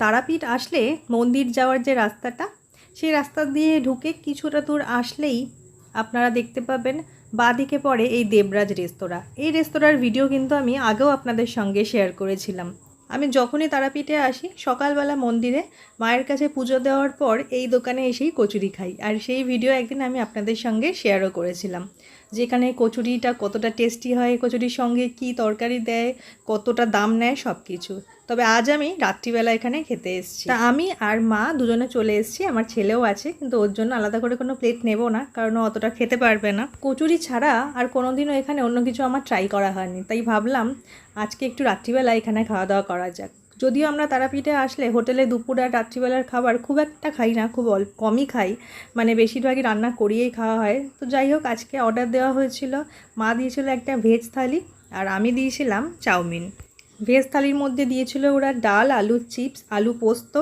তারাপীঠ আসলে মন্দির যাওয়ার যে রাস্তাটা, সেই রাস্তা দিয়ে ঢুকে কিছুটা দূর আসলেই আপনারা দেখতে পাবেন বাঁদিকে পড়ে এই দেবরাজ রেস্তোরাঁ। এই রেস্তোরাঁর ভিডিও কিন্তু আমি আগেও আপনাদের সঙ্গে শেয়ার করেছিলাম। আমি যখনই তারাপীঠে আসি, সকালবেলা মন্দিরে মায়ের কাছে পুজো দেওয়ার পর এই দোকানে এসেই কচুরি খাই। আর সেই ভিডিও একদিন আমি আপনাদের সঙ্গে শেয়ারও করেছিলাম। যেখানে কচুরিটা কতটা টেস্টি হয়, কচুরির সঙ্গে কি তরকারি দেয়, কতটা দাম নেয় সব কিছু তবে আজ আমি রাত্রিবেলা এখানে খেতে এসেছি। তা আমি আর মা দুজনে চলে এসেছি, আমার ছেলেও আছে, কিন্তু ওর জন্য আলাদা করে কোনো প্লেট নেব না, কারণ অতটা খেতে পারবে না। কচুরি ছাড়া আর কোনোদিনও এখানে অন্য কিছু আমার ট্রাই করা হয়নি, তাই ভাবলাম আজকে একটু রাত্রিবেলা এখানে খাওয়া দাওয়া করা যাক। যদিও আমরা তারাপীঠে আসলে হোটেলে দুপুর আর রাত্রিবেলার খাবার খুব একটা খাই না, খুব অল্প, কমই খাই মানে বেশিরভাগই রান্না করিয়েই খাওয়া হয়। তো যাই হোক, আজকে অর্ডার দেওয়া হয়েছিল, মা দিয়েছিল একটা ভেজ থালি, আর আমি দিয়েছিলাম চাউমিন। ভেজ থালির মধ্যে দিয়েছিল ওরা ডাল আলু চিপস, আলু পোস্ত,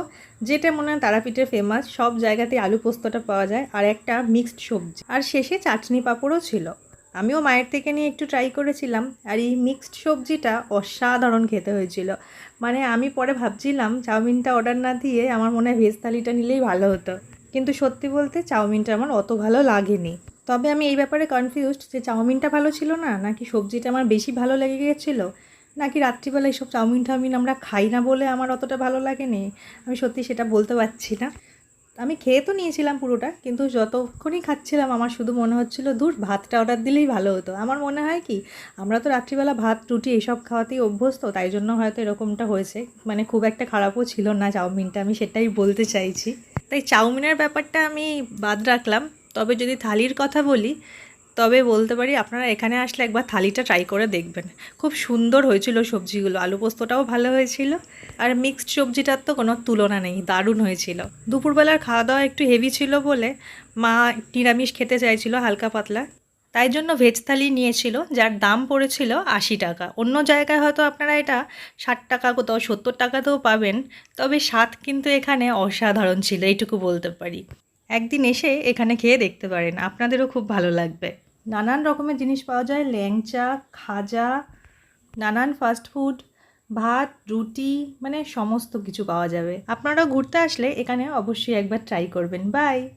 যেটা মনে হয় তারাপীঠের ফেমাস সব জায়গাতে আলু পোস্তটা পাওয়া যায়, আর একটা মিক্সড সবজি। আর শেষে চাটনি পাঁপড়ও ছিল। আমিও মায়ের থেকে নিয়ে একটু ট্রাই করেছিলাম, আর এই মিক্সড সবজিটা অসাধারণ খেতে হয়েছিল। মানে আমি পরে ভাবছিলাম, চাউমিনটা অর্ডার না দিয়ে আমার মনে হয় ভেজ থালিটা নিলেই ভালো হতো। কিন্তু সত্যি বলতে চাউমিনটা আমার অত ভালো লাগেনি। তবে আমি এই ব্যাপারে কনফিউজড যে চাউমিনটা ভালো ছিল না, নাকি সবজিটা আমার বেশি ভালো লেগে গিয়েছিল নাকি রাত্রিবেলা এইসব চাউমিন টাউমিন আমরা খাই না বলে আমার অতটা ভালো লাগেনি? আমি সত্যি সেটা বলতে পারছি না। আমি খেয়ে তো নিয়েছিলাম পুরোটা, কিন্তু যতক্ষণই খাচ্ছিলাম আমার শুধু মনে হচ্ছিল দূর ভাতটা অর্ডার দিলেই ভালো হতো। আমার মনে হয় কি, আমরা তো রাত্রিবেলা ভাত, রুটি এইসব খাওয়াতেই অভ্যস্ত, তাই জন্য হয়তো এরকমটা হয়েছে। মানে খুব একটা খারাপও ছিল না চাউমিনটা, আমি সেটাই বলতে চাইছি। তাই চাউমিনের ব্যাপারটা আমি বাদ রাখলাম। তবে যদি থালির কথা বলি তবে বলতে পারি আপনারা এখানে আসলে একবার থালিটা ট্রাই করে দেখবেন। খুব সুন্দর হয়েছিল সবজিগুলো। আলু পোস্তটাও ভালো হয়েছিল। আর মিক্সড সবজিটার তো কোনো তুলনা নেই, দারুণ হয়েছিল। দুপুরবেলার খাওয়া দাওয়া একটু হেভি ছিল বলে মা নিরামিষ খেতে চাইছিল হালকা পাতলা। তাই জন্য ভেজ থালি নিয়েছিল, যার দাম পড়েছিল আশি টাকা। অন্য জায়গায় হয়তো আপনারা এটা ষাট টাকা কোথাও, সত্তর টাকাতেও পাবেন। তবে স্বাদ কিন্তু এখানে অসাধারণ ছিল, এইটুকু বলতে পারি। একদিন এসে এখানে খেয়ে দেখতে পারেন। আপনাদেরও খুব ভালো লাগবে। নানান রকমের জিনিস পাওয়া যায়। ল্যাংচা, খাজা, নানান ফাস্টফুড ভাত, রুটি মানে সমস্ত কিছু পাওয়া যাবে। আপনারা ঘুরতে আসলে এখানে অবশ্যই একবার ট্রাই করবেন। বাই